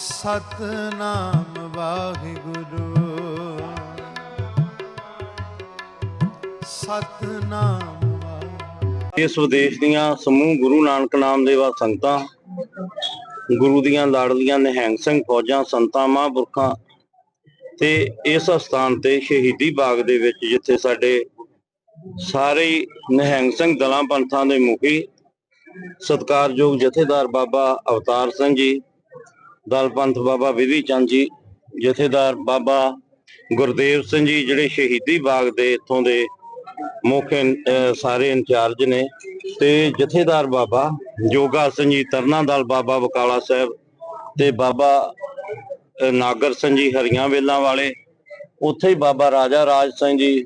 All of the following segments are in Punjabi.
ਸਤਨਾਮ ਵਾਹਿਗੁਰੂ। ਸਤਨਾਮ ਇਸ ਵਿਦੇਸ਼ ਦੀਆਂ ਸਮੂਹ ਗੁਰੂ ਨਾਨਕ ਨਾਮ ਦੇਵਾ ਸੰਗਤਾਂ, ਗੁਰੂ ਦੀਆਂ ਲਾੜਲੀਆਂ, ਨਿਹੰਗ ਸਿੰਘ, ਫੌਜਾਂ, ਸੰਤਾਂ, ਮਹਾਂਪੁਰਖਾਂ ਤੇ ਇਸ ਸਥਾਨ ਤੇ ਸ਼ਹੀਦੀ ਬਾਗ ਦੇ ਵਿੱਚ ਜਿੱਥੇ ਸਾਡੇ ਸਾਰੇ ਹੀ ਨਿਹੰਗ ਸਿੰਘ ਦਲਾਂ ਪੰਥਾਂ ਦੇ ਮੁਖੀ, ਸਤਿਕਾਰਯੋਗ ਜਥੇਦਾਰ ਬਾਬਾ ਅਵਤਾਰ ਸਿੰਘ ਜੀ ਦਲ ਪੰਥ ਬਾਬਾ ਵਿਧੀ ਚੰਦ ਜੀ, ਜਥੇਦਾਰ ਬਾਬਾ ਗੁਰਦੇਵ ਸਿੰਘ ਜੀ, ਜਿਹੜੇ ਸ਼ਹੀਦੀ ਬਾਗ ਦੇ ਇੱਥੋਂ ਦੇ ਮੁੱਖ ਸਾਰੇ ਇੰਚਾਰਜ ਨੇ ਤੇ ਜਥੇਦਾਰ ਬਾਬਾ ਜੋਗਾ ਸਿੰਘ ਜੀ ਤਰਨਾ ਬਾਬਾ ਬਕਾਲਾ ਸਾਹਿਬ ਤੇ ਬਾਬਾ ਨਾਗਰ ਸਿੰਘ ਜੀ, ਹਰੀਆਂ ਵੇਲਾਂ ਵਾਲੇ, ਉੱਥੇ ਹੀ ਬਾਬਾ ਰਾਜਾ ਰਾਜ ਸਿੰਘ ਜੀ,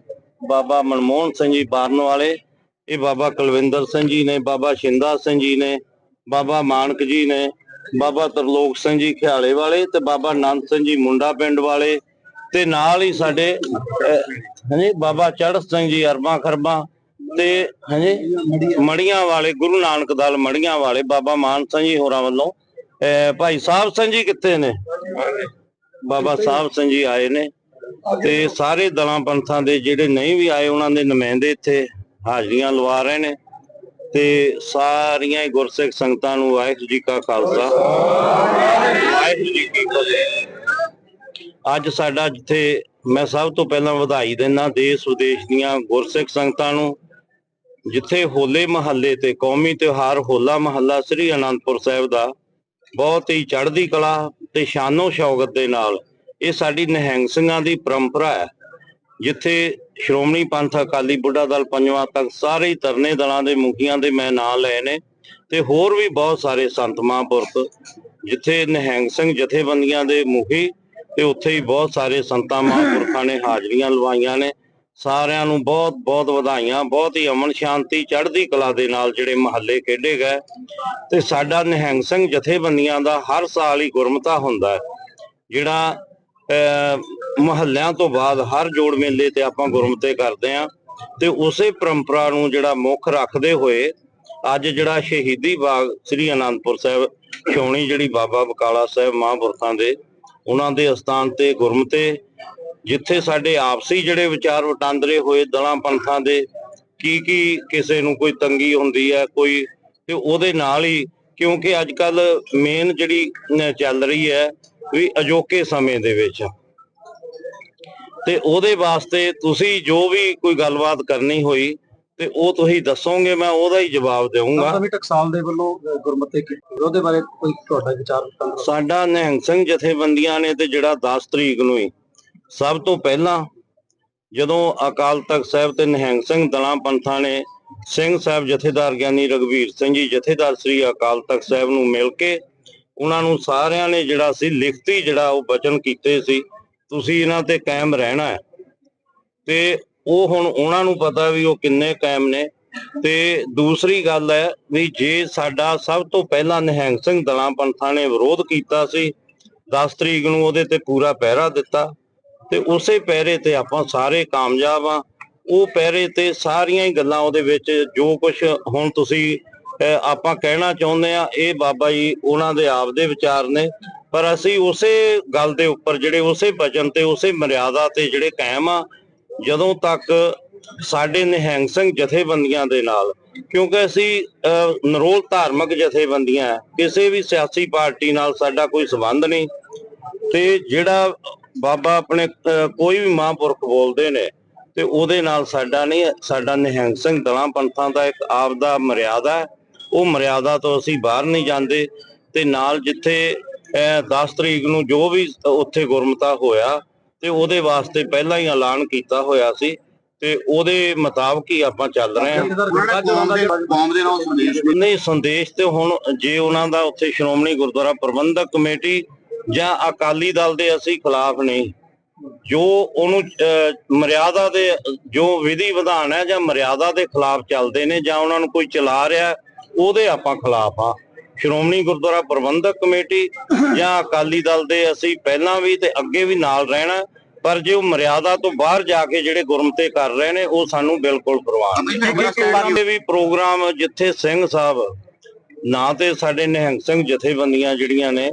ਬਾਬਾ ਮਨਮੋਹਨ ਸਿੰਘ ਜੀ ਬਾਰਨ ਵਾਲੇ, ਇਹ ਬਾਬਾ ਕੁਲਵਿੰਦਰ ਸਿੰਘ ਜੀ ਨੇ, ਬਾਬਾ ਸ਼ਿੰਦਾ ਸਿੰਘ ਜੀ ਨੇ, ਬਾਬਾ ਮਾਨਕ ਜੀ ਨੇ ਬਾਬਾ ਤਰਲੋਕ ਸਿੰਘ ਜੀ ਖਿਆਲੇ ਵਾਲੇ ਤੇ ਬਾਬਾ ਨੰਦ ਸਿੰਘ ਜੀ ਮੁੰਡਾ ਪਿੰਡ ਵਾਲੇ ਤੇ ਨਾਲ ਹੀ ਸਾਡੇ ਅਹ, ਹਾਂਜੀ ਬਾਬਾ ਚੜ੍ਹ ਸਿੰਘ ਜੀ ਅਰਬਾਂ ਖਰਬਾਂ ਤੇ ਹਾਂਜੀ ਮੜੀਆਂ ਵਾਲੇ ਗੁਰੂ ਨਾਨਕ ਦਲ ਮੜੀਆਂ ਵਾਲੇ ਬਾਬਾ ਮਾਨ ਸਿੰਘ ਜੀ ਹੋਰਾਂ ਵੱਲੋਂ ਅਹ, ਭਾਈ ਸਾਹਿਬ ਸਿੰਘ ਜੀ ਕਿੱਥੇ ਨੇ? ਬਾਬਾ ਸਾਹਿਬ ਸਿੰਘ ਜੀ ਆਏ ਨੇ ਤੇ ਸਾਰੇ ਦਲਾਂ ਪੰਥਾਂ ਦੇ ਜਿਹੜੇ ਨਹੀਂ ਵੀ ਆਏ ਉਹਨਾਂ ਦੇ ਨੁਮਾਇੰਦੇ ਇੱਥੇ ਹਾਜ਼ਰੀਆਂ ਲਵਾ ਰਹੇ ਨੇ। ਤੇ ਸਾਰੀਆਂ ਹੀ ਗੁਰਸਿੱਖ ਸੰਗਤਾਂ ਨੂੰ ਵਾਹਿਗੁਰੂ ਜੀ ਕਾ ਖਾਲਸਾ। ਵਾਹਿਗੁਰੂ ਜੀ ਕੀ ਫਤਿਹ। ਅੱਜ ਸਾਡਾ ਜਿੱਥੇ ਮੈਂ ਸਭ ਤੋਂ ਪਹਿਲਾਂ ਵਧਾਈ ਦਿੰਦਾ ਦੇਸ਼ ਵਿਦੇਸ਼ ਦੀਆਂ ਗੁਰਸਿੱਖ ਸੰਗਤਾਂ ਨੂੰ, ਜਿੱਥੇ ਹੋਲੇ ਮਹੱਲੇ ਤੇ ਕੌਮੀ ਤਿਉਹਾਰ ਹੋਲਾ ਮਹੱਲਾ ਸ੍ਰੀ ਅਨੰਦਪੁਰ ਸਾਹਿਬ ਦਾ ਬਹੁਤ ਹੀ ਚੜ੍ਹਦੀ ਕਲਾ ਤੇ ਸ਼ਾਨੋ ਸ਼ੌਕਤ ਦੇ ਨਾਲ ਇਹ ਸਾਡੀ ਨਿਹੰਗ ਸਿੰਘਾਂ ਦੀ ਪਰੰਪਰਾ ਹੈ, ਜਿੱਥੇ ਸ਼੍ਰੋਮਣੀ ਪੰਥ ਅਕਾਲੀ ਬੁੱਢਾ ਦਲ ਪੰਜਵਾਂ ਤੱਕ ਸਾਰੇ ਤਰਨੇ ਦਲਾਂ ਦੇ ਮੁਖੀਆਂ ਦੇ ਮੈਂ ਨਾਂ ਲਏ ਨੇ ਤੇ ਹੋਰ ਵੀ ਬਹੁਤ ਸਾਰੇ ਸੰਤ ਮਹਾਂਪੁਰਖ, ਜਿੱਥੇ ਨਿਹੰਗ ਸਿੰਘ ਜਥੇਬੰਦੀਆਂ ਦੇ ਮੁਖੀ ਤੇ ਉੱਥੇ ਹੀ ਬਹੁਤ ਸਾਰੇ ਸੰਤਾਂ ਮਹਾਂਪੁਰਖਾਂ ਨੇ ਹਾਜ਼ਰੀਆਂ ਲਵਾਈਆਂ ਨੇ। ਸਾਰਿਆਂ ਨੂੰ ਬਹੁਤ ਬਹੁਤ ਵਧਾਈਆਂ, ਬਹੁਤ ਹੀ ਅਮਨ ਸ਼ਾਂਤੀ, ਚੜ੍ਹਦੀ ਕਲਾ ਦੇ ਨਾਲ ਜਿਹੜੇ ਮਹੱਲੇ ਖੇਡੇ ਗਏ। ਤੇ ਸਾਡਾ ਨਿਹੰਗ ਸਿੰਘ ਜਥੇਬੰਦੀਆਂ ਦਾ ਹਰ ਸਾਲ ਹੀ ਗੁਰਮਤਾ ਹੁੰਦਾ ਹੈ, ਜਿਹੜਾ ਮਹੱਲਿਆਂ ਤੋਂ ਬਾਅਦ ਹਰ ਜੋੜ ਮੇਲੇ ਤੇ ਆਪਾਂ ਗੁਰਮਤੇ ਕਰਦੇ ਆਂ ਤੇ ਉਸੇ ਪਰੰਪਰਾ ਨੂੰ ਜਿਹੜਾ ਮੁੱਖ ਰੱਖਦੇ ਹੋਏ ਅੱਜ ਜਿਹੜਾ ਸ਼ਹੀਦੀ ਬਾਗ ਸ੍ਰੀ ਅਨੰਦਪੁਰ ਸਾਹਿਬ ਛਾਉਣੀ ਜਿਹੜੀ ਬਾਬਾ ਬਕਾਲਾ ਸਾਹਿਬ ਮਹਾਂਪੁਰਖਾਂ ਦੇ, ਉਹਨਾਂ ਦੇ ਅਸਥਾਨ ਤੇ ਗੁਰਮਤੇ, ਜਿੱਥੇ ਸਾਡੇ ਆਪਸੀ ਜਿਹੜੇ ਵਿਚਾਰ ਵਟਾਂਦਰੇ ਹੋਏ ਦਲਾਂ ਪੰਥਾਂ ਦੇ ਕੀ ਕੀ ਕਿਸੇ ਨੂੰ ਕੋਈ ਤੰਗੀ ਹੁੰਦੀ ਹੈ, ਕੋਈ ਤੇ ਉਹਦੇ ਨਾਲ ਹੀ, ਕਿਉਂਕਿ ਅੱਜ ਕੱਲ ਮੇਨ ਜਿਹੜੀ ਚੱਲ ਰਹੀ ਹੈ ਵੀ ਅਜੋਕੇ ਸਮੇਂ ਦੇ ਵਿੱਚ। ਤੇ ਉਹਦੇ ਵਾਸਤੇ ਤੁਸੀਂ ਜੋ ਵੀ ਕੋਈ ਗੱਲਬਾਤ ਕਰਨੀ ਹੋਈ ਤੇ ਉਹ ਤੁਸੀਂ ਦੱਸੋਗੇ ਮੈਂ ਉਹਦਾ ਹੀ ਜਵਾਬ ਦੇਵਾਂਗਾ ਨਵੀਂ ਟਕਸਾਲ ਦੇ ਵੱਲੋਂ ਗੁਰਮਤਿ ਉਹਦੇ ਬਾਰੇ ਕੋਈ ਤੁਹਾਡਾ ਵਿਚਾਰ? ਸਾਡਾ ਨਿਹੰਗ ਸਿੰਘ ਜਥੇਬੰਦੀਆਂ ਨੇ ਤੇ ਜਿਹੜਾ 10 ਤਰੀਕ ਨੂੰ ਹੀ ਸਭ ਤੋਂ ਪਹਿਲਾਂ ਜਦੋਂ ਅਕਾਲ ਤਖਤ ਸਾਹਿਬ ਤੇ ਨਿਹੰਗ ਸਿੰਘ ਦਲਾਂ ਪੰਥਾਂ ਨੇ ਸਿੰਘ ਸਾਹਿਬ ਜਥੇਦਾਰ ਗਿਆਨੀ ਰਗਵੀਰ ਸਿੰਘ ਜੀ ਜਥੇਦਾਰ ਸ੍ਰੀ ਅਕਾਲ ਤਖਤ ਸਾਹਿਬ ਨੂੰ ਮਿਲ ਕੇ ਉਹਨਾਂ ਨੂੰ ਸਾਰਿਆਂ ਨੇ ਜਿਹੜਾ ਸੀ ਲਿਖਤੀ ਜਿਹੜਾ ਉਹ ਬਚਨ ਕੀਤੇ ਸੀ ਤੁਸੀਂ ਇਹਨਾਂ ਤੇ ਕਾਇਮ ਰਹਿਣਾ ਹੈ। ਤੇ ਉਹ ਹੁਣ ਉਹਨਾਂ ਨੂੰ ਪਤਾ ਵੀ ਉਹ ਕਿੰਨੇ ਕਾਇਮ ਨੇ। ਤੇ ਦੂਸਰੀ ਗੱਲ ਹੈ ਵੀ ਜੇ ਸਾਡਾ ਸਭ ਤੋਂ ਪਹਿਲਾਂ ਨਿਹੰਗ ਸਿੰਘ ਦਲਾਂ ਪੰਥਾਂ ਨੇ ਵਿਰੋਧ ਕੀਤਾ ਸੀ 10 ਤਰੀਕ ਨੂੰ ਉਹਦੇ ਤੇ ਪੂਰਾ ਪਹਿਰਾ ਦਿੱਤਾ। ਤੇ ਉਸੇ ਪਹਿਰੇ ਤੇ ਆਪਾਂ ਸਾਰੇ ਕਾਮਯਾਬ ਆ ਉਹ ਪਹਿਰੇ ਤੇ ਸਾਰੀਆਂ ਹੀ ਗੱਲਾਂ ਉਹਦੇ ਵਿੱਚ ਜੋ ਕੁਝ ਹੁਣ ਤੁਸੀਂ ਆਪਾਂ ਕਹਿਣਾ ਚਾਹੁੰਦੇ ਆ ਇਹ ਬਾਬਾ ਜੀ ਉਹਨਾਂ ਦੇ ਆਪ ਦੇ ਵਿਚਾਰ ਨੇ। ਪਰ ਅਸੀਂ ਉਸੇ ਗੱਲ ਦੇ ਉੱਪਰ, ਜਿਹੜੇ ਉਸੇ ਵਚਨ ਤੇ, ਉਸੇ ਮਰਿਆਦਾ ਤੇ ਜਿਹੜੇ ਕਾਇਮ ਆ, ਜਦੋਂ ਤੱਕ ਸਾਡੇ ਨਿਹੰਗ ਸਿੰਘ ਜਥੇਬੰਦੀਆਂ ਦੇ ਨਾਲ, ਕਿਉਂਕਿ ਅਸੀਂ ਨਰੋਲ ਧਾਰਮਿਕ ਜਥੇਬੰਦੀਆਂ, ਕਿਸੇ ਵੀ ਸਿਆਸੀ ਪਾਰਟੀ ਨਾਲ ਸਾਡਾ ਕੋਈ ਸਬੰਧ ਨਹੀਂ, ਤੇ ਜਿਹੜਾ ਬਾਬਾ ਆਪਣੇ ਕੋਈ ਵੀ ਮਹਾਂਪੁਰਖ ਬੋਲਦੇ ਨੇ, ਤੇ ਉਹਦੇ ਨਾਲ ਸਾਡਾ ਨਹੀਂ, ਸਾਡਾ ਨਿਹੰਗ ਸਿੰਘ ਦਲਾਂ ਪੰਥਾਂ ਦਾ ਇੱਕ ਆਪ ਦਾ ਮਰਿਆਦਾ ਹੈ, ਉਹ ਮਰਿਆਦਾ ਤੋਂ ਅਸੀਂ ਬਾਹਰ ਨਹੀਂ ਜਾਂਦੇ, ਤੇ ਨਾਲ ਜਿੱਥੇ 10 ਤਰੀਕ ਨੂੰ ਜੋ ਵੀ ਉੱਥੇ ਗੁਰਮਤਾ ਹੋਇਆ ਤੇ ਉਹਦੇ ਵਾਸਤੇ ਪਹਿਲਾਂ ਹੀ ਐਲਾਨ ਕੀਤਾ ਹੋਇਆ ਸੀ ਤੇ ਉਹਦੇ ਮੁਤਾਬਕ ਹੀ ਆਪਾਂ ਚੱਲ ਰਹੇ ਹਾਂ। ਕੌਮ ਦੇ ਨਾਲ ਸੰਦੇਸ਼ ਨਹੀਂ ਸੰਦੇਸ਼ ਤੇ ਹੁਣ ਜੇ ਉਹਨਾਂ ਦਾ ਉੱਥੇ ਸ਼੍ਰੋਮਣੀ ਗੁਰਦੁਆਰਾ ਪ੍ਰਬੰਧਕ ਕਮੇਟੀ ਜਾਂ ਅਕਾਲੀ ਦਲ ਦੇ ਅਸੀਂ ਖਿਲਾਫ ਨਹੀਂ। ਜੋ ਉਹਨੂੰ ਮਰਿਆਦਾ ਦੇ ਜੋ ਵਿਧੀ ਵਿਧਾਨ ਹੈ ਜਾਂ ਮਰਿਆਦਾ ਦੇ ਖਿਲਾਫ ਚੱਲਦੇ ਨੇ ਜਾਂ ਉਹਨਾਂ ਨੂੰ ਕੋਈ ਚਲਾ ਰਿਹਾ ਉਹਦੇ ਆਪਾਂ ਖਿਲਾਫ ਆ ਸ਼੍ਰੋਮਣੀ ਗੁਰਦੁਆਰਾ ਪ੍ਰਬੰਧਕ ਕਮੇਟੀ ਜਾਂ ਅਕਾਲੀ ਦਲ ਦੇ ਅਸੀਂ ਪਹਿਲਾਂ ਵੀ ਤੇ ਅੱਗੇ ਵੀ ਨਾਲ ਰਹਿਣਾ ਪਰ ਜੇ ਉਹ ਮਰਿਆਦਾ ਤੋਂ ਬਾਹਰ ਜਾ ਕੇ ਜਿਹੜੇ ਗੁਰਮਤੇ ਕਰ ਰਹੇ ਨੇ ਉਹ ਸਾਨੂੰ ਬਿਲਕੁਲ ਪ੍ਰਵਾਹ ਨਹੀਂ। ਵੀ ਪ੍ਰੋਗਰਾਮ ਜਿੱਥੇ ਸਿੰਘ ਸਾਹਿਬ ਨਾ ਤੇ ਸਾਡੇ ਨਿਹੰਗ ਸਿੰਘ ਜਥੇਬੰਦੀਆਂ ਜਿਹੜੀਆਂ ਨੇ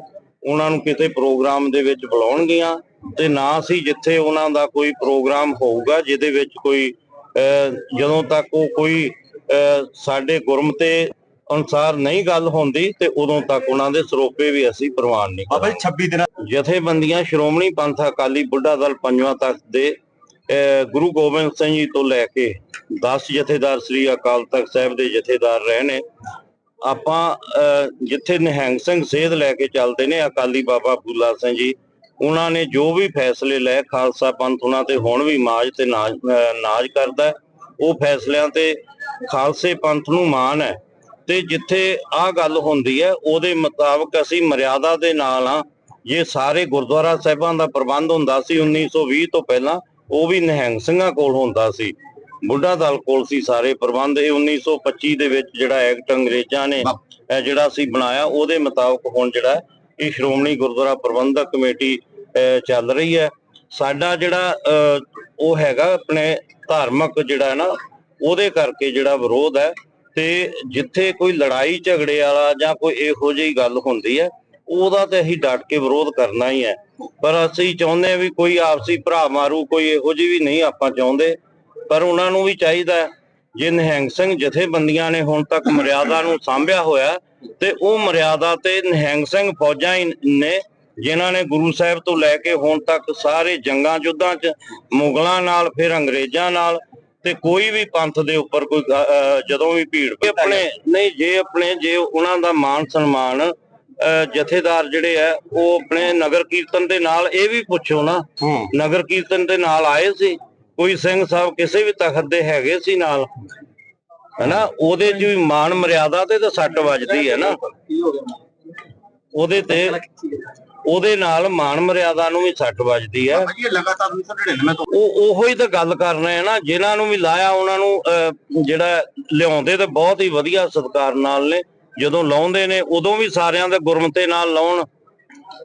ਉਹਨਾਂ ਨੂੰ ਕਿਤੇ ਪ੍ਰੋਗਰਾਮ ਦੇ ਵਿੱਚ ਬੁਲਾਉਣਗੀਆਂ ਤੇ ਨਾ ਅਸੀਂ ਜਿੱਥੇ ਉਹਨਾਂ ਦਾ ਕੋਈ ਪ੍ਰੋਗਰਾਮ ਹੋਊਗਾ ਜਿਹਦੇ ਵਿੱਚ ਕੋਈ ਜਦੋਂ ਤੱਕ ਉਹ ਕੋਈ ਸਾਡੇ ਗੁਰਮਤੇ ਅਨੁਸਾਰ ਨਹੀਂ ਗੱਲ ਹੁੰਦੀ ਤੇ ਉਦੋਂ ਤੱਕ ਉਹਨਾਂ ਦੇ ਸਰੋਪੇ ਵੀ ਅਸੀਂ ਪ੍ਰਵਾਨ ਨਹੀਂ ਬਾਬਾ ਜੀ 26 ਦਿਨਾਂ ਜਥੇਬੰਦੀਆਂ ਸ਼੍ਰੋਮਣੀ ਪੰਥ ਅਕਾਲੀ ਬੁੱਢਾ ਦਲ ਪੰਜਵਾਂ ਤੱਕ ਦੇ ਗੁਰੂ ਗੋਬਿੰਦ ਸਿੰਘ ਜੀ ਤੋਂ ਲੈ ਕੇ 10 ਜਥੇਦਾਰ ਸ੍ਰੀ ਅਕਾਲ ਤਖਤ ਸਾਹਿਬ ਦੇ ਜਥੇਦਾਰ ਰਹੇ ਨੇ। ਆਪਾਂ ਜਿੱਥੇ ਨਿਹੰਗ ਸਿੰਘ ਸੇਧ ਲੈ ਕੇ ਚੱਲਦੇ ਨੇ ਅਕਾਲੀ ਬਾਬਾ ਫੂਲਾ ਸਿੰਘ ਜੀ ਉਹਨਾਂ ਨੇ ਜੋ ਵੀ ਫੈਸਲੇ ਲਏ ਖਾਲਸਾ ਪੰਥ ਉਹਨਾਂ ਤੇ ਹੁਣ ਵੀ ਮਾਜ ਤੇ ਨਾਜ ਕਰਦਾ। ਉਹ ਫੈਸਲਿਆਂ ਤੇ ਖਾਲਸੇ ਪੰਥ ਨੂੰ ਮਾਣ ਹੈ। ਤੇ ਜਿੱਥੇ ਆਹ ਗੱਲ ਹੁੰਦੀ ਹੈ ਉਹਦੇ ਮੁਤਾਬਕ ਅਸੀਂ ਮਰਿਆਦਾ ਦੇ ਨਾਲ ਆ ਜੇ ਸਾਰੇ ਗੁਰਦੁਆਰਾ ਸਾਹਿਬਾਂ ਦਾ ਪ੍ਰਬੰਧ ਹੁੰਦਾ ਸੀ 1920 ਤੋਂ ਪਹਿਲਾਂ ਉਹ ਵੀ ਨਿਹੰਗ ਸਿੰਘਾਂ ਕੋਲ ਹੁੰਦਾ ਸੀ। ਬੁੱਢਾ ਦਲ ਕੋਲ ਸੀ ਸਾਰੇ ਪ੍ਰਬੰਧ। ਇਹ 1925 ਦੇ ਵਿੱਚ ਜਿਹੜਾ ਐਕਟ ਅੰਗਰੇਜ਼ਾਂ ਨੇ ਜਿਹੜਾ ਸੀ ਬਣਾਇਆ ਉਹਦੇ ਮੁਤਾਬਕ ਹੁਣ ਜਿਹੜਾ ਇਹ ਸ਼੍ਰੋਮਣੀ ਗੁਰਦੁਆਰਾ ਪ੍ਰਬੰਧਕ ਕਮੇਟੀ ਅਹ, ਚੱਲ ਰਹੀ ਹੈ। ਸਾਡਾ ਜਿਹੜਾ ਅਹ, ਉਹ ਹੈਗਾ ਆਪਣੇ ਧਾਰਮਿਕ ਜਿਹੜਾ ਨਾ ਉਹਦੇ ਕਰਕੇ ਜਿਹੜਾ ਵਿਰੋਧ ਹੈ। ਤੇ ਜਿੱਥੇ ਕੋਈ ਲੜਾਈ ਝਗੜੇ ਵਾਲਾ ਜਾਂ ਕੋਈ ਇਹੋ ਜਿਹੀ ਗੱਲ ਹੁੰਦੀ ਹੈ, ਉਹਦਾ ਤੇ ਅਸੀਂ ਡਟ ਕੇ ਵਿਰੋਧ ਕਰਨਾ ਹੀ ਹੈ। ਪਰ ਅਸੀਂ ਚਾਹੁੰਦੇ ਹਾਂ ਵੀ ਕੋਈ ਆਪਸੀ ਭਰਾ ਮਾਰੂ, ਕੋਈ ਇਹੋ ਜਿਹੀ ਵੀ ਨਹੀਂ ਆਪਾਂ ਚਾਹੁੰਦੇ। ਪਰ ਉਹਨਾਂ ਨੂੰ ਵੀ ਚਾਹੀਦਾ ਜੇ ਨਿਹੰਗ ਸਿੰਘ ਜਥੇਬੰਦੀਆਂ ਨੇ ਹੁਣ ਤੱਕ ਮਰਿਆਦਾ ਨੂੰ ਸਾਂਭਿਆ ਹੋਇਆ ਤੇ ਉਹ ਮਰਿਆਦਾ ਤੇ ਨਿਹੰਗ ਸਿੰਘ ਫੌਜਾਂ ਹੀ ਨੇ, ਜਿਨ੍ਹਾਂ ਨੇ ਗੁਰੂ ਸਾਹਿਬ ਤੋਂ ਲੈ ਕੇ ਹੁਣ ਤੱਕ ਸਾਰੇ ਜੰਗਾਂ ਯੁੱਧਾਂ 'ਚ ਮੁਗਲਾਂ ਨਾਲ, ਫਿਰ ਅੰਗਰੇਜ਼ਾਂ ਨਾਲ ਤੇ ਕੋਈ ਵੀ ਪੰਥ ਦੇ ਉੱਪਰ ਕੋਈ ਜਦੋਂ ਵੀ ਭੀੜ ਪਈ ਆਪਣੇ ਨਹੀਂ ਜੇ ਆਪਣੇ ਜੇ ਉਹਨਾਂ ਦਾ ਮਾਨ ਸਨਮਾਨ ਜਥੇਦਾਰ ਜਿਹੜੇ ਆ ਉਹ ਆਪਣੇ ਨਗਰ ਕੀਰਤਨ ਦੇ ਨਾਲ ਇਹ ਵੀ ਪੁੱਛੋ ਨਾ ਨਗਰ ਕੀਰਤਨ ਦੇ ਨਾਲ ਆਏ ਸੀ ਕੋਈ ਸਿੰਘ ਸਾਹਿਬ ਕਿਸੇ ਵੀ ਤਖਤ ਦੇ ਹੈਗੇ ਸੀ ਨਾਲ ਹਨਾ ਉਹਦੇ 'ਚ ਵੀ ਮਾਨ ਮਰਿਆਦਾ ਤੇ ਤਾਂ ਸੱਟ ਵੱਜਦੀ ਹੈ ਨਾ। ਉਹਦੇ ਤੇ ਉਹਦੇ ਨਾਲ ਮਾਨ ਮਰਿਆਦਾ ਨੂੰ ਵੀ ਸੱਟ ਵੱਜਦੀ ਹੈ। ਬਾਬਾ ਜੀ ਇਹ ਲਗਾਤਾਰ 1999 ਤੋਂ ਉਹ ਉਹੋ ਹੀ ਤਾਂ ਗੱਲ ਕਰ ਰਹੇ ਆ ਨਾ ਜਿਨ੍ਹਾਂ ਨੂੰ ਵੀ ਲਾਇਆ ਉਹਨਾਂ ਨੂੰ ਜਿਹੜਾ ਲਿਆਉਂਦੇ ਤੇ ਬਹੁਤ ਹੀ ਵਧੀਆ ਸਤਿਕਾਰ ਨਾਲ ਨੇ। ਜਦੋਂ ਲਾਉਂਦੇ ਨੇ ਉਦੋਂ ਵੀ ਸਾਰਿਆਂ ਦੇ ਗੁਰਮਤੇ ਨਾਲ ਲਾਉਣ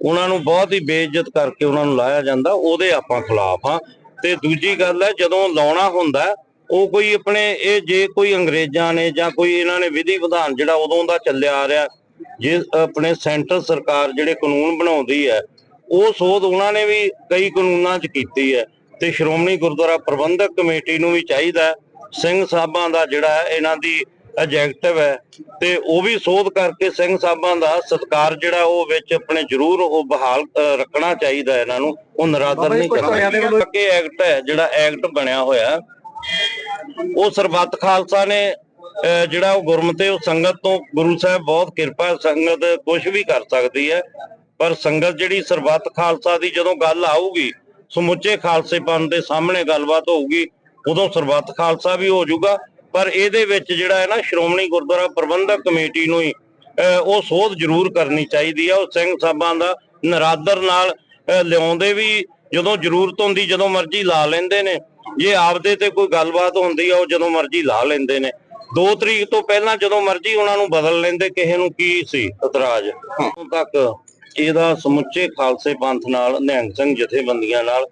ਉਹਨਾਂ ਨੂੰ ਬਹੁਤ ਹੀ ਬੇਇੱਜ਼ਤ ਕਰਕੇ ਉਹਨਾਂ ਨੂੰ ਲਾਇਆ ਜਾਂਦਾ ਉਹਦੇ ਆਪਾਂ ਖਿਲਾਫ ਆ ਤੇ ਦੂਜੀ ਗੱਲ ਹੈ ਜਦੋਂ ਲਾਉਣਾ ਹੁੰਦਾ ਉਹ ਕੋਈ ਆਪਣੇ ਇਹ ਜੇ ਕੋਈ ਅੰਗਰੇਜ਼ਾਂ ਨੇ ਜਾਂ ਕੋਈ ਇਹਨਾਂ ਨੇ ਵਿਧੀ ਵਿਧਾਨ ਜਿਹੜਾ ਉਦੋਂ ਦਾ ਚੱਲਿਆ ਆ ਰਿਹਾ ਜੇ ਆਪਣੇ ਸੈਂਟਰ ਸਰਕਾਰ ਜਿਹੜੇ ਕਾਨੂੰਨ ਬਣਾਉਂਦੀ ਹੈ ਉਹ ਸੋਧ ਉਹਨਾਂ ਨੇ ਵੀ ਕਈ ਕਾਨੂੰਨਾਂ 'ਚ ਕੀਤੀ ਹੈ ਤੇ ਸ਼੍ਰੋਮਣੀ ਗੁਰਦੁਆਰਾ ਪ੍ਰਬੰਧਕ ਕਮੇਟੀ ਨੂੰ ਵੀ ਚਾਹੀਦਾ ਸਿੰਘ ਸਾਹਿਬਾਂ ਦਾ ਜਿਹੜਾ ਇਹਨਾਂ ਦੀ ਐਜੈਕਟਿਵ ਹੈ ਤੇ ਉਹ ਵੀ ਸੋਧ ਕਰਕੇ ਸਿੰਘ ਸਾਹਿਬਾਂ ਦਾ ਸਤਕਾਰ ਜਿਹੜਾ ਉਹ ਵਿੱਚ ਆਪਣੇ ਜ਼ਰੂਰ ਉਹ ਬਹਾਲ ਰੱਖਣਾ ਚਾਹੀਦਾ ਇਹਨਾਂ ਨੂੰ। ਉਹ ਨਰਾਦਰ ਨਹੀਂ ਕੋਈ ਧੜਿਆਂ ਦੇ ਵੱਲੋਂ- ਕਿ ਐਕਟ ਹੈ ਜਿਹੜਾ ਐਕਟ ਬਣਿਆ ਹੋਇਆ। ਉਹ ਸਰਬੱਤ ਖਾਲਸਾ ਨੇ ਜਿਹੜਾ ਉਹ ਗੁਰਮਤੇ ਉਹ ਸੰਗਤ ਤੋਂ ਗੁਰੂ ਸਾਹਿਬ ਬਹੁਤ ਕਿਰਪਾ ਸੰਗਤ ਕੁਝ ਵੀ ਕਰ ਸਕਦੀ ਹੈ, ਪਰ ਸੰਗਤ ਜਿਹੜੀ ਸਰਬੱਤ ਖਾਲਸਾ ਦੀ ਜਦੋਂ ਗੱਲ ਆਊਗੀ, ਸਮੁੱਚੇ ਖਾਲਸੇ ਪੰਥ ਦੇ ਸਾਹਮਣੇ ਗੱਲਬਾਤ ਹੋਊਗੀ, ਉਦੋਂ ਸਰਬੱਤ ਖਾਲਸਾ ਵੀ ਹੋ ਜਾਊਗਾ, ਪਰ ਇਹਦੇ ਵਿੱਚ ਜਿਹੜਾ ਹੈ ਨਾ ਸ਼੍ਰੋਮਣੀ ਗੁਰਦੁਆਰਾ ਪ੍ਰਬੰਧਕ ਕਮੇਟੀ ਨੂੰ ਹੀ, ਅਹ ਉਹ ਸੋਧ ਜ਼ਰੂਰ ਕਰਨੀ ਚਾਹੀਦੀ ਹੈ ਉਹ ਸਿੰਘ ਸਾਹਿਬਾਂ ਦਾ ਨਰਾਦਰ ਨਾਲ ਲਿਆਉਂਦੇ ਵੀ ਜਦੋਂ ਜ਼ਰੂਰਤ ਹੁੰਦੀ, ਜਦੋਂ ਮਰਜ਼ੀ ਲਾ ਲੈਂਦੇ ਨੇ, ਜੇ ਆਪਦੇ ਤੇ ਕੋਈ ਗੱਲਬਾਤ ਹੁੰਦੀ ਆ, ਉਹ ਜਦੋਂ ਮਰਜ਼ੀ ਲਾ ਲੈਂਦੇ ਨੇ। 2 ਤਰੀਕ ਤੋਂ ਪਹਿਲਾਂ ਜਦੋਂ ਮਰਜ਼ੀ ਉਹਨਾਂ ਨੂੰ ਬਦਲ ਲੈਂਦੇ, ਕਿਸੇ ਨੂੰ ਕੀ ਸੀ? ਇਤਰਾਜ਼। ਹੁਣ ਤੱਕ ਇਹਦਾ ਸਮੁੱਚੇ ਖਾਲਸੇ ਪੰਥ ਨਾਲ, ਨਿਹੰਗ ਸਿੰਘ ਜਥੇਬੰਦੀਆਂ ਨਾਲ,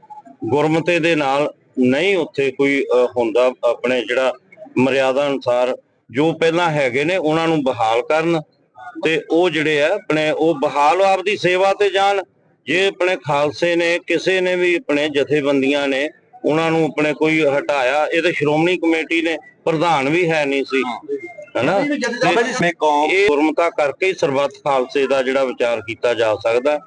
ਗੁਰਮਤੇ ਦੇ ਨਾਲ ਨਹੀਂ ਉੱਥੇ ਕੋਈ ਹੁੰਦਾ ਆਪਣੇ ਜਿਹੜਾ ਮਰਿਆਦਾ ਅਨੁਸਾਰ ਜੋ ਪਹਿਲਾਂ ਹੈਗੇ ਨੇ, ਉਹਨਾਂ ਨੂੰ ਬਹਾਲ ਕਰਨ ਤੇ ਉਹ ਜਿਹੜੇ ਆ, ਆਪਣੇ ਉਹ ਬਹਾਲ ਆਪਦੀ ਸੇਵਾ ਤੇ ਜਾਣ। ਜੇ ਆਪਣੇ ਖਾਲਸੇ ਨੇ, ਕਿਸੇ ਨੇ ਵੀ ਆਪਣੇ ਜਥੇਬੰਦੀਆਂ ਨੇ, ਉਹਨਾਂ ਨੂੰ ਆਪਣੇ ਕੋਈ ਹਟਾਇਆ, ਇਹ ਤੇ ਸ਼੍ਰੋਮਣੀ ਕਮੇਟੀ ਨੇ ਪ੍ਰਧਾਨ ਵੀ ਹੈ ਨਹੀਂ ਸੀ ਹੈਨਾ? ਮੈਂ ਕੌਮ ਗੁਰਮਤਾ ਕਰਕੇ ਹੀ ਸਰਬੱਤ ਖਾਲਸੇ ਦਾ ਜਿਹੜਾ ਵਿਚਾਰ ਕੀਤਾ ਜਾ ਸਕਦਾ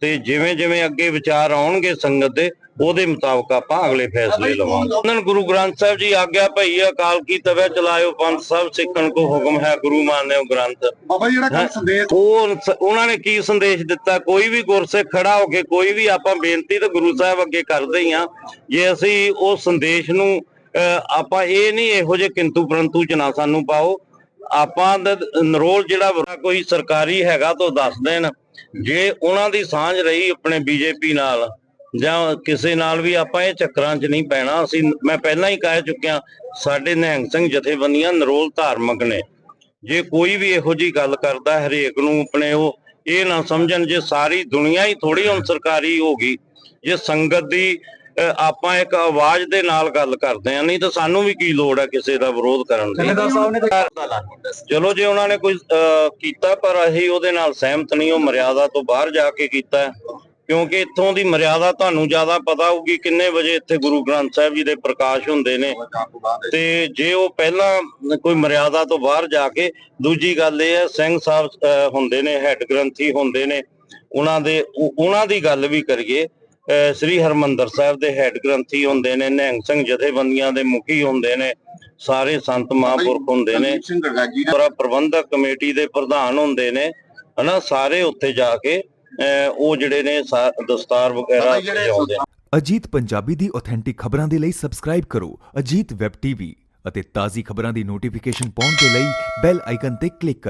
ਤੇ ਜਿਵੇਂ ਜਿਵੇਂ ਅੱਗੇ ਵਿਚਾਰ ਆਉਣਗੇ ਸੰਗਤ ਦੇ ਉਹਦੇ ਮੁਤਾਬਕ ਆਪਾਂ ਅਗਲੇ ਫੈਸਲੇ ਲਵਾਂਗੇ। ਉਹਨਾਂ ਗੁਰੂ ਗ੍ਰੰਥ ਸਾਹਿਬ ਜੀ ਆਗਿਆ ਭਈ ਅਕਾਲ ਕੀ ਤਵੇ ਚਲਾਇਓ ਪੰਥ ਸਭ ਸਿੱਖਣ ਕੋ ਹੁਕਮ ਹੈ ਗੁਰੂ ਮਾਨਿਓ ਗ੍ਰੰਥ। ਬਾਬਾ ਜੀ ਜਿਹੜਾ ਕੱਲ ਸੰਦੇਸ਼ ਉਹ ਉਹਨਾਂ ਨੇ ਕੀ ਸੰਦੇਸ਼ ਦਿੱਤਾ? ਕੋਈ ਵੀ ਗੁਰਸਿੱਖ ਖੜਾ ਹੋ ਕੇ ਕੋਈ ਵੀ ਆਪਾਂ ਬੇਨਤੀ ਤਾਂ ਗੁਰੂ ਸਾਹਿਬ ਅੱਗੇ ਕਰਦੇ ਹੀ ਆ ਜੇ ਅਸੀਂ ਉਹ ਸੰਦੇਸ਼ ਨੂੰ ਆਪਾਂ ਇਹ ਨਹੀਂ ਇਹੋ ਜਿਹੇ ਕਿੰਤੂ ਪਰੰਤੂ ਚ ਨਾ ਸਾਨੂੰ ਪਾਓ। ਆਪਾਂ ਦਾ ਨਰੋਲ ਜਿਹੜਾ ਕੋਈ ਸਰਕਾਰੀ ਹੈਗਾ ਤਾਂ ਦੱਸ ਦੇਣ। ਜੇ ਉਹਨਾਂ ਦੀ ਸਾਂਝ ਰਹੀ ਆਪਣੇ ਬੀਜੇਪੀ ਨਾਲ, ਜਾਂ ਕਿਸੇ ਨਾਲ ਵੀ ਆਪਾਂ ਇਹ ਚੱਕਰਾਂ 'ਚ ਨਹੀਂ ਪੈਣਾ। ਅਸੀਂ, ਮੈਂ ਪਹਿਲਾਂ ਹੀ ਕਹਿ ਚੁੱਕਿਆ, ਸਾਡੇ ਨਿਹੰਗ ਸਿੰਘ ਜਥੇਬੰਦੀਆਂ ਨਰੋਲ ਧਾਰਮਿਕ ਨੇ। ਜੇ ਕੋਈ ਵੀ ਇਹੋ ਜੀ ਗੱਲ ਕਰਦਾ ਹਰੇਕ ਨੂੰ ਆਪਣੇ ਉਹ, ਇਹ ਨਾ ਸਮਝਣ, ਜੇ ਸਾਰੀ ਦੁਨੀਆ ਹੀ ਥੋੜੀ ਹੁਣ ਸਰਕਾਰੀ ਹੋ ਗਈ, ਜੇ ਸੰਗਤ ਦੀ ਆਪਾਂ ਇੱਕ ਆਵਾਜ਼ ਦੇ ਨਾਲ ਗੱਲ ਕਰਦੇ ਆ ਨਹੀਂ ਤਾਂ ਸਾਨੂੰ ਵੀ ਕੀ ਲੋੜ ਹੈ ਕਿਸੇ ਦਾ ਵਿਰੋਧ ਕਰਨ ਦੀ? ਜਥੇਦਾਰ ਸਾਹਿਬ ਨੇ ਤਾਂ ਚਲੋ ਜੇ ਉਹਨਾਂ ਨੇ ਕੋਈ ਕੀਤਾ ਪਰ ਅਸੀਂ ਉਹਦੇ ਨਾਲ ਸਹਿਮਤ ਨਹੀਂ ਉਹ ਮਰਿਆਦਾ ਤੋਂ ਬਾਹਰ ਜਾ ਕੇ ਕੀਤਾ। ਕਿਉਂਕਿ ਇੱਥੋਂ ਦੀ ਮਰਿਆਦਾ ਤੁਹਾਨੂੰ ਜ਼ਿਆਦਾ ਪਤਾ ਹੋਊਗੀ ਕਿੰਨੇ ਵਜੇ ਇੱਥੇ ਗੁਰੂ ਗ੍ਰੰਥ ਸਾਹਿਬ ਜੀ ਦੇ ਪ੍ਰਕਾਸ਼ ਹੁੰਦੇ ਨੇ। ਤੇ ਜੇ ਉਹ ਪਹਿਲਾਂ ਕੋਈ ਮਰਿਆਦਾ ਤੋਂ ਬਾਹਰ ਜਾ ਕੇ ਦੂਜੀ ਗੱਲ ਇਹ ਹੈ ਸਿੰਘ ਸਾਹਿਬ ਹੁੰਦੇ ਨੇ ਹੈੱਡ ਗ੍ਰੰਥੀ ਹੁੰਦੇ ਨੇ। ਉਹਨਾਂ ਦੇ ਉਹ- ਉਹਨਾਂ ਦੀ ਗੱਲ ਵੀ ਕਰੀਏ ਸ੍ਰੀ ਹਰਮੰਦਰ ਸਾਹਿਬ ਦੇ ਹੈੱਡ ਗ੍ਰੰਥੀ ਹੁੰਦੇ ਨੇ ਨਿਹੰਗ ਸਿੰਘ ਜਥੇਬੰਦੀਆਂ ਦੇ ਮੁਖੀ ਹੁੰਦੇ ਨੇ ਸਾਰੇ ਸੰਤ ਮਹਾਂਪੁਰਖ ਹੁੰਦੇ ਨੇ। ਪੂਰਾ ਪ੍ਰਬੰਧਕ ਕਮੇਟੀ ਦੇ ਪ੍ਰਧਾਨ ਹੁੰਦੇ ਨੇ ਹਨਾ? ਸਾਰੇ ਉੱਥੇ ਜਾ ਕੇ ਉਹ ਜਿਹੜੇ ਨੇ ਦਸਤਾਰ ਵਗੈਰਾ ਸਜਾਉਂਦੇ ਅਜੀਤ ਪੰਜਾਬੀ ਦੀ ਆਥੈਂਟਿਕ ਖਬਰਾਂ ਦੇ ਲਈ ਸਬਸਕ੍ਰਾਈਬ ਕਰੋ ਅਜੀਤ ਵੈਬ ਟੀਵੀ ਅਤੇ ਤਾਜ਼ੀ ਖਬਰਾਂ ਦੀ ਨੋਟੀਫਿਕੇਸ਼ਨ ਪਾਉਣ ਦੇ ਲਈ ਬੈਲ ਆਈਕਨ ਤੇ ਕਲਿੱਕ ਕਰੋ।